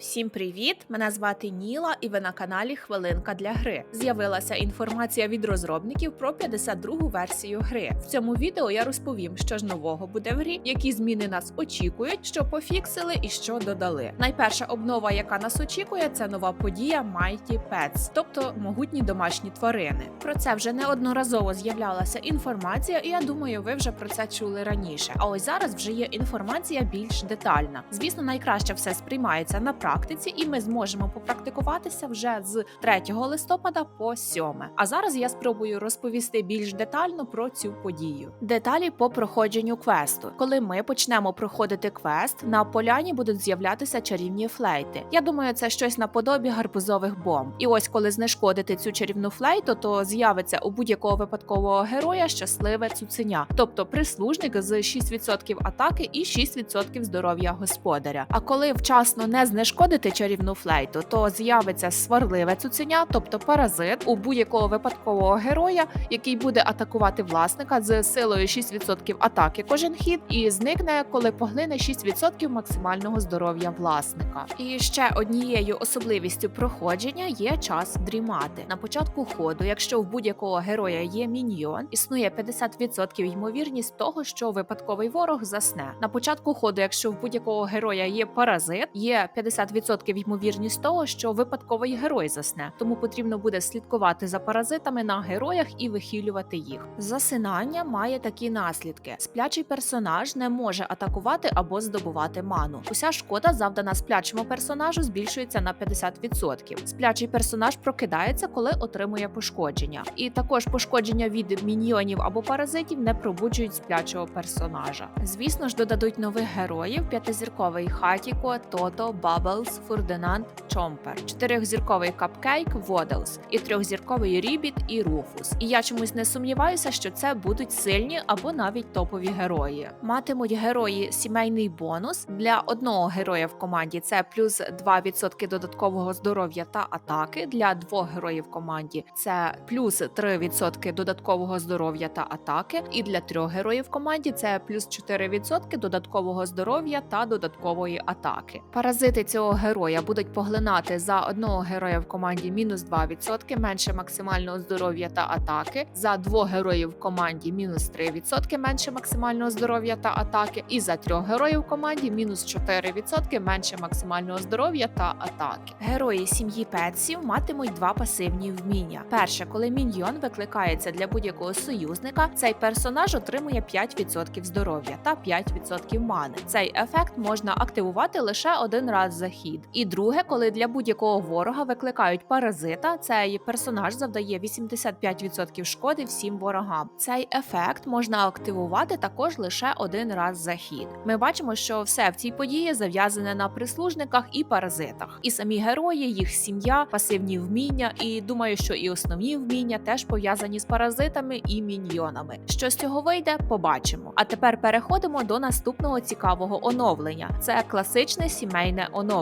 Всім привіт! Мене звати Ніла, і ви на каналі Хвилинка для гри. З'явилася інформація від розробників про 52-гу версію гри. В цьому відео я розповім, що ж нового буде в грі, які зміни нас очікують, що пофіксили і що додали. Найперша обнова, яка нас очікує, це нова подія Mighty Pets, тобто могутні домашні тварини. Про це вже неодноразово з'являлася інформація, і я думаю, ви вже про це чули раніше. А ось зараз вже є інформація більш детальна. Звісно, найкраще все сприймається на практиці, і ми зможемо попрактикуватися вже з 3 листопада по 7. А зараз я спробую розповісти більш детально про цю подію. Деталі по проходженню квесту. Коли ми почнемо проходити квест, на поляні будуть з'являтися чарівні флейти. Я думаю, це щось наподобі гарбузових бомб. І ось коли знешкодити цю чарівну флейту, то з'явиться у будь-якого випадкового героя щасливе цуценя, тобто прислужник з 6% атаки і 6% здоров'я господаря. А коли вчасно не знешкодити чарівну флейту, то з'явиться сварливе цуценя, тобто паразит у будь-якого випадкового героя, який буде атакувати власника з силою 6% атаки кожен хід, і зникне, коли поглине 6% максимального здоров'я власника. І ще однією особливістю проходження є час дрімати. На початку ходу, якщо в будь-якого героя є міньйон, існує 50% ймовірність того, що випадковий ворог засне. На початку ходу, якщо в будь-якого героя є паразит, є 50% ймовірність того, що випадковий герой засне. Тому потрібно буде слідкувати за паразитами на героях і вихилювати їх. Засинання має такі наслідки: сплячий персонаж не може атакувати або здобувати ману. Уся шкода, завдана сплячому персонажу, збільшується на 50%. Сплячий персонаж прокидається, коли отримує пошкодження. І також пошкодження від міньйонів або паразитів не пробуджують сплячого персонажа. Звісно ж, додадуть нових героїв: п'ятизірковий Хатіко, Тото, Бабблс, Фурдинанд, Чомпер, чотирьохзірковий Капкейк, Воделс і трьохзірковий Рібіт і Руфус. І я чомусь не сумніваюся, що це будуть сильні або навіть топові герої. Матимуть герої сімейний бонус для одного героя в команді. Це плюс 2% додаткового здоров'я та атаки. Для двох героїв в команді це плюс 3% додаткового здоров'я та атаки. І для трьох героїв в команді це плюс 4% додаткового здоров'я та додаткової атаки. Паразити цього героя будуть поглинати за одного героя в команді мінус 2%, менше максимального здоров'я та атаки. За двох героїв в команді мінус 3% менше максимального здоров'я та атаки. І за трьох героїв в команді мінус 4% менше максимального здоров'я та атаки. Герої сім'ї Петсів матимуть два пасивні вміння. Перше, коли міньйон викликається для будь-якого союзника, цей персонаж отримує 5% здоров'я та 5% мани. Цей ефект можна активувати лише один раз за хід. І друге, коли для будь-якого ворога викликають паразита, цей персонаж завдає 85% шкоди всім ворогам. Цей ефект можна активувати також лише один раз за хід. Ми бачимо, що все в цій події зав'язане на прислужниках і паразитах. І самі герої, їх сім'я, пасивні вміння, і думаю, що і основні вміння теж пов'язані з паразитами і міньйонами. Що з цього вийде, побачимо. А тепер переходимо до наступного цікавого оновлення. Це класичне сімейне оновлення.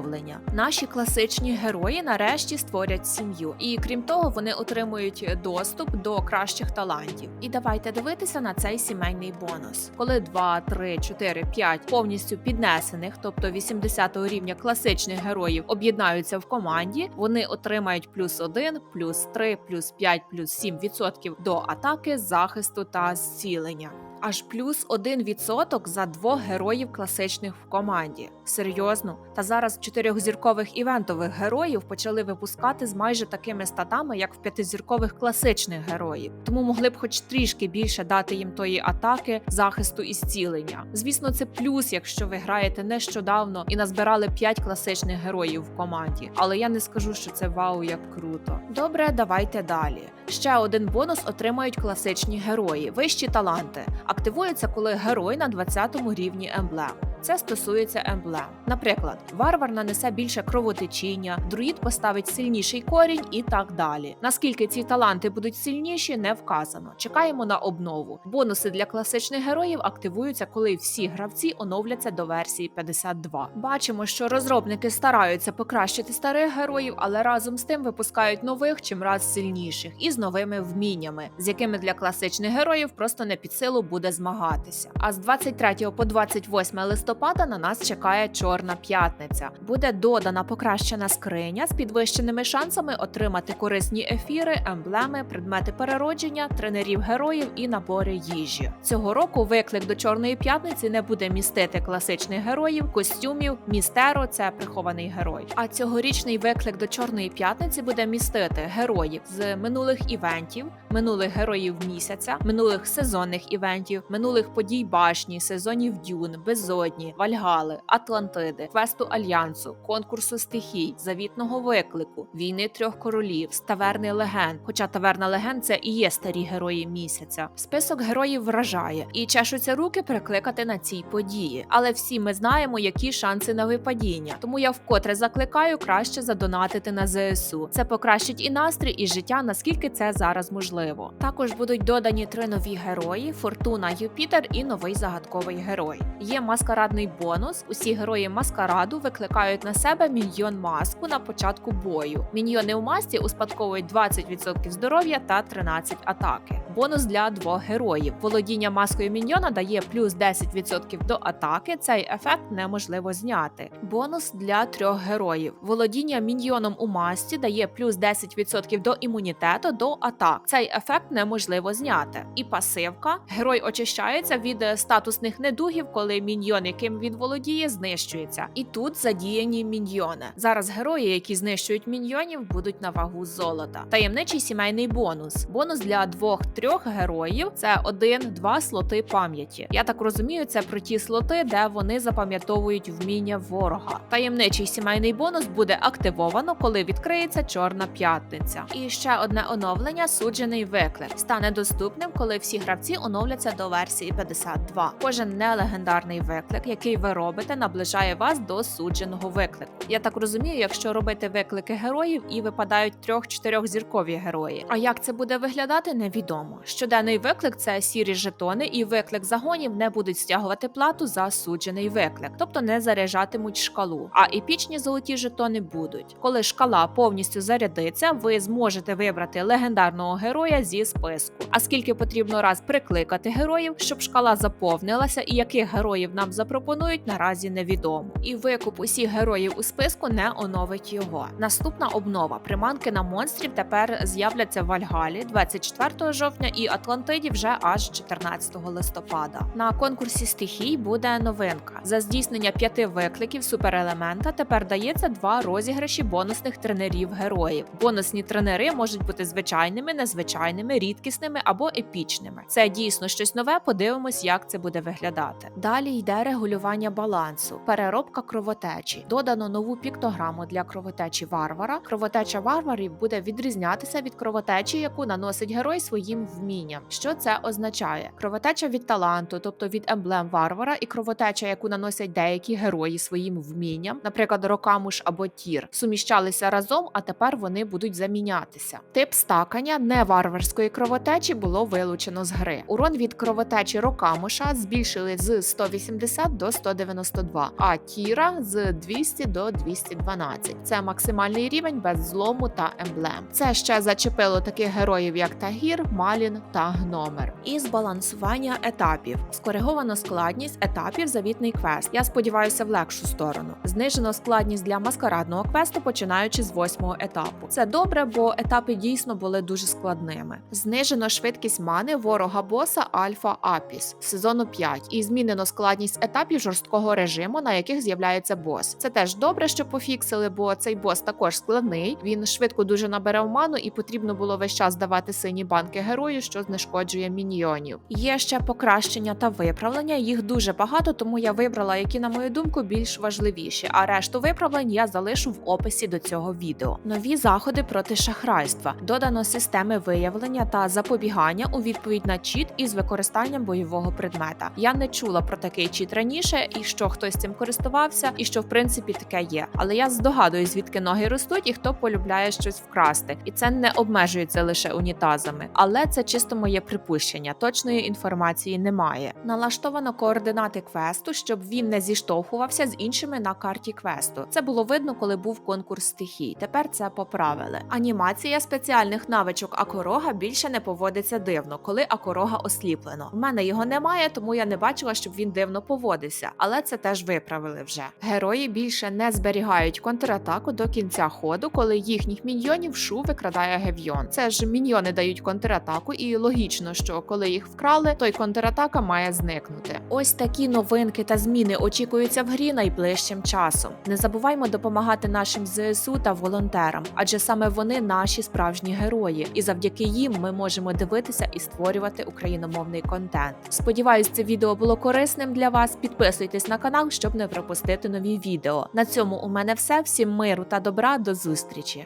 Наші класичні герої нарешті створять сім'ю, і крім того, вони отримують доступ до кращих талантів. І давайте дивитися на цей сімейний бонус. Коли 2, 3, 4, 5 повністю піднесених, тобто 80 рівня класичних героїв, об'єднаються в команді, вони отримають плюс 1, плюс 3, плюс 5, плюс 7% до атаки, захисту та зцілення. Аж плюс 1% за двох героїв класичних в команді. Серйозно, та зараз чотирьохзіркових івентових героїв почали випускати з майже такими статами, як в п'ятизіркових класичних героїв. Тому могли б хоч трішки більше дати їм тої атаки, захисту і зцілення. Звісно, це плюс, якщо ви граєте нещодавно і назбирали 5 класичних героїв в команді. Але я не скажу, що це вау, як круто. Добре, давайте далі. Ще один бонус отримають класичні герої, вищі таланти. Активується, коли герой на 20 рівні емблем. Це стосується емблем. Наприклад, варвар нанесе більше кровотечіння, друїд поставить сильніший корінь і так далі. Наскільки ці таланти будуть сильніші, не вказано. Чекаємо на обнову. Бонуси для класичних героїв активуються, коли всі гравці оновляться до версії 52. Бачимо, що розробники стараються покращити старих героїв, але разом з тим випускають нових чим раз сильніших і з новими вміннями, з якими для класичних героїв просто не під силу буде змагатися. А з 23 по 28 листопада листопада на нас чекає Чорна п'ятниця. Буде додана покращена скриня з підвищеними шансами отримати корисні ефіри, емблеми, предмети переродження, тренерів героїв і набори їжі. Цього року виклик до Чорної п'ятниці не буде містити класичних героїв, костюмів. Містеро це прихований герой. А цьогорічний виклик до Чорної п'ятниці буде містити героїв з минулих івентів, минулих героїв місяця, минулих сезонних івентів, минулих подій башні, сезонів Дюн, Безодні, Вальгали, Атлантиди, квесту Альянсу, конкурсу стихій, завітного виклику, війни трьох королів, таверни легенд. Хоча таверна легенд це і є старі герої місяця. Список героїв вражає і чешуться руки прикликати на цій події. Але всі ми знаємо, які шанси на випадіння. Тому я вкотре закликаю краще задонатити на ЗСУ. Це покращить і настрій, і життя, наскільки це зараз можливо. Також будуть додані три нові герої: Фортуна, Юпітер і новий загадковий герой. Є маскарадний бонус. Усі герої маскараду викликають на себе міньйон маску на початку бою. Міньйони у масці успадковують 20% здоров'я та 13 атаки. Бонус для двох героїв. Володіння маскою міньйона дає плюс 10% до атаки. Цей ефект неможливо зняти. Бонус для трьох героїв. Володіння міньйоном у масці дає плюс 10% до імунітету до атак. Цей ефект неможливо зняти. І пасивка. Герой очищається від е, статусних недугів, коли міньйон, яким він володіє, знищується. І тут задіяні міньйони. Зараз герої, які знищують міньйонів, будуть на вагу золота. Таємничий сімейний бонус. Бонус для двох-трьох героїв це один-два слоти пам'яті. Я так розумію, це про ті слоти, де вони запам'ятовують вміння ворога. Таємничий сімейний бонус буде активовано, коли відкриється чорна п'ятниця. І ще одне оновлення суджений виклик стане доступним, коли всі гравці оновляться до версії 52. Кожен нелегендарний виклик, який ви робите, наближає вас до судженого виклику. Я так розумію, якщо робити виклики героїв і випадають трьох-чотирьох зіркові герої. А як це буде виглядати, невідомо. Щоденний виклик це сірі жетони, і виклик загонів не будуть стягувати плату за суджений виклик, тобто не заряджатимуть шкалу. А епічні золоті жетони будуть. Коли шкала повністю зарядиться, ви зможете вибрати легендарного героя зі списку. А скільки потрібно раз прикликати героїв, щоб шкала заповнилася, і яких героїв нам запропонують, наразі невідомо. І викуп усіх героїв у списку не оновить його. Наступна обнова приманки на монстрів тепер з'являться в Вальгалі 24 жовтня і Атлантиді вже аж 14 листопада. На конкурсі стихій буде новинка. За здійснення п'яти викликів суперелемента тепер дається два розіграші бонусних тренерів героїв. Бонусні тренери можуть бути звичайними, незвичайними, рідкісними або епічними. Це дійсно щось нове. Подивимось, як це буде виглядати. Далі йде регулювання балансу, переробка кровотечі. Додано нову піктограму для кровотечі варвара. Кровотеча варварів буде відрізнятися від кровотечі, яку наносить герой своїм вмінням. Що це означає? Кровотеча від таланту, тобто від емблем варвара, і кровотеча, яку наносять деякі герої своїм вмінням, наприклад, рокамуш або тір, суміщалися разом, а тепер вони будуть замінятися. Тип стакання не варварської кровотечі було вилучено з гри. Урон від кровотечі рокамуша збільшили з 180 до 192, а тіра з 200 до 212. Це максимальний рівень без злому та емблем. Це ще зачепило таких героїв, як Тагір, Малін та Гномер. І збалансування етапів. Скориговано складність етапів завітний квест. Я сподіваюся в легшу сторону. Знижено складність для маскарадного квесту, починаючи з восьмого етапу. Це добре, бо етапи дійсно були дуже складними. Знижено швидкість мани ворога боса Альфа Апіс сезону 5 і змінено складність етапів жорсткого режиму, на яких з'являється бос. Це теж добре, що пофіксили, бо цей бос також складний. Він швидко дуже набере ману, і потрібно було весь час давати сині банки герою, що знешкоджує міньйонів. Є ще покращення та виправлення. Їх дуже багато, тому я вибрала, які, на мою думку, більш важливіші. А решту виправлень я залишу в описі до цього відео. Нові заходи проти шахрайства. Додано системи виявлення та запобігання у відповідь на чіт із використанням бойового предмета. Я не чула про такий чіт раніше, і що хтось цим користувався, і що в принципі таке є. Але я здогадуюсь, звідки ноги ростуть і хто полюбляє щось вкрасти. І це не обмежується лише унітазами. Але це чисто моє припущення. Точної інформації немає. Налаштовано координати квесту, щоб він не зіштовхувався з іншими на карті квесту. Це було видно, коли був конкурс стихій. Тепер це поправили. Анімація спеціальних навичок Акоро Акорога більше не поводиться дивно, коли Акорога осліплено. У мене його немає, тому я не бачила, щоб він дивно поводився, але це теж виправили вже. Герої більше не зберігають контратаку до кінця ходу, коли їхніх міньйонів шу викрадає Гевйон. Це ж міньйони дають контратаку, і логічно, що коли їх вкрали, то й контратака має зникнути. Ось такі новинки та зміни очікуються в грі найближчим часом. Не забуваймо допомагати нашим ЗСУ та волонтерам, адже саме вони наші справжні герої, і завдяки їм ми можемо дивитися і створювати україномовний контент. Сподіваюсь, це відео було корисним для вас. Підписуйтесь на канал, щоб не пропустити нові відео. На цьому у мене все. Всім миру та добра. До зустрічі!